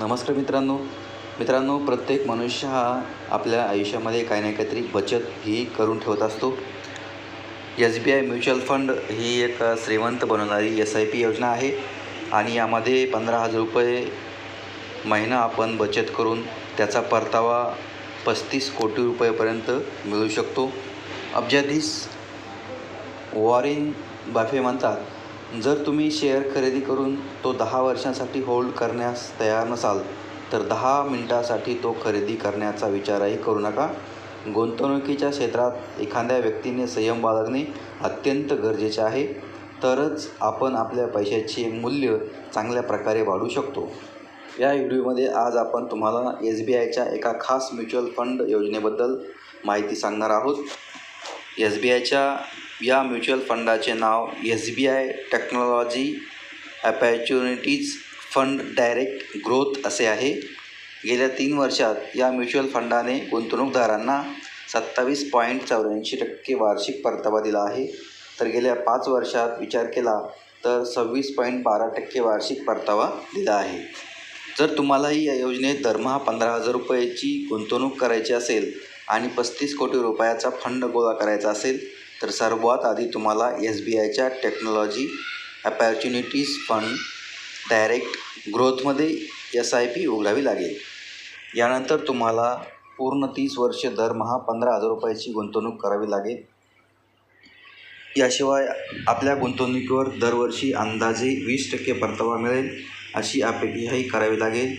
नमस्कार मित्रांनो. मित्रांनो प्रत्येक मनुष्य हा आपल्या आयुष्यामध्ये काही ना काहीतरी बचत ही करून ठेवत असतो. S B I mutual fund ही एक श्रीमंत बनवणारी एस आय पी योजना आहे आणि यामध्ये पंधरा हजार रुपये महिना आपण बचत करून त्याचा परतावा पस्तीस कोटी रुपयेपर्यंत मिळू शकतो. अब्जाधीश वॉरेन बाफे म्हणतात. जर तुम्ही शेअर खरेदी करून तो दहा वर्षांसाठी होल्ड करण्यास तयार नसाल तर दहा मिनिटासाठी तो खरेदी करण्याचा विचारही करू नका. गुंतवणुकीच्या क्षेत्रात एखाद्या व्यक्तीने संयम बाळगणे अत्यंत गरजेचे आहे. तरच आपण आपल्या पैशाचे मूल्य चांगल्या प्रकारे वाढू शकतो. या व्हिडिओमध्ये आज आपण तुम्हाला एस बी आयच्या एका खास म्युच्युअल फंड योजनेबद्दल माहिती सांगणार आहोत. एस बी आयच्या या म्युच्युअल फंडाचे नाव S B I technology opportunities fund direct growth असे आहे. गेल्या तीन वर्षात या म्युच्युअल फंडाने गुंतवणूकदारांना सत्तावीस पॉईंट चौऱ्याऐंशी टक्के वार्षिक परतावा दिला आहे. तर गेल्या पाच वर्षात विचार केला तर सव्वीस पॉईंट बारा टक्के वार्षिक परतावा दिला आहे. जर तुम्हालाही या योजनेत दरमहा पंधरा हजार रुपयाची गुंतवणूक करायची असेल आणि पस्तीस कोटी रुपयाचा फंड गोळा करायचा असेल तर सर्वात आधी तुम्हाला एस बी आयच्या टेक्नॉलॉजी अपॉर्च्युनिटीज फंड डायरेक्ट ग्रोथमध्ये एस आय पी उघडावी लागेल. यानंतर तुम्हाला पूर्ण तीस वर्ष दरमहा पंधरा हजार रुपयाची गुंतवणूक करावी लागेल. याशिवाय आपल्या गुंतवणुकीवर दरवर्षी अंदाजे वीस टक्के परतावा मिळेल. अशी अपेक्षाही करावी लागेल.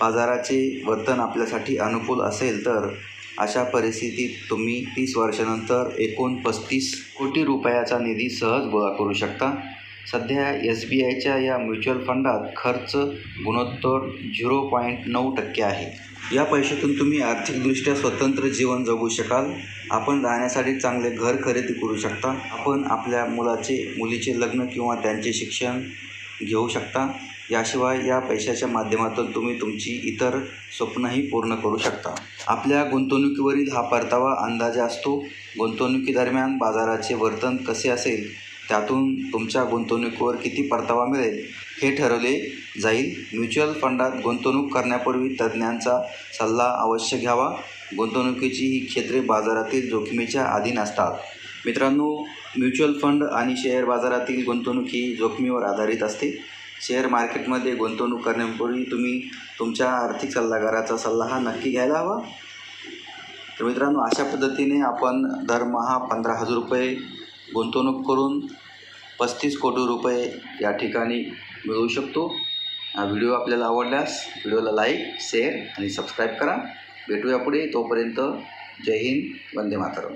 बाजाराचे वर्तन आपल्यासाठी अनुकूल असेल तर अशा परिस्थितीत तुम्ही तीस वर्षानंतर एकूण पस्तीस कोटी रुपयाचा निधी सहज गोळा करू शकता. सध्या एस बी आयच्या या म्युच्युअल फंडात खर्च गुणोत्तर झिरो पॉईंट नऊ टक्के आहे. या पैशातून तुम्ही आर्थिकदृष्ट्या स्वतंत्र जीवन जगू शकाल. आपण राहण्यासाठी चांगले घर खरेदी करू शकता. आपण आपल्या मुलाचे मुलीचे लग्न किंवा त्यांचे शिक्षण घेऊ शकता. याशिवाय या पैशाच्या माध्यमातून तुम्ही तुमची इतर स्वप्नही पूर्ण करू शकता. आपल्या गुंतवणुकीवरील हा परतावा अंदाजे असतो. गुंतवणुकीदरम्यान बाजाराचे वर्तन कसे असेल त्यातून तुमच्या गुंतवणुकीवर किती परतावा मिळेल हे ठरवले जाईल. म्युच्युअल फंडात गुंतवणूक करण्यापूर्वी तज्ज्ञांचा सल्ला अवश्य घ्यावा. गुंतवणुकीची ही क्षेत्रे बाजारातील जोखमीच्या अधीन असतात. मित्रांनो म्युच्युअल फंड आणि शेअर बाजारातील गुंतवणूक ही जोखमीवर आधारित असते. शेअर मार्केटमध्ये गुंतवणूक करण्यापूर्वी तुम्ही तुमच्या आर्थिक सल्लागाराचा सल्ला हा नक्की घ्यायला हवा. तर मित्रांनो अशा पद्धतीने आपण दरमहा पंधरा हजार रुपये गुंतवणूक करून पस्तीस कोटी रुपये या ठिकाणी मिळवू शकतो. हा व्हिडिओ आपल्याला आवडल्यास व्हिडिओला लाईक शेअर आणि सबस्क्राईब करा. भेटूया पुढे. तोपर्यंत जय हिंद वंदे मातरम.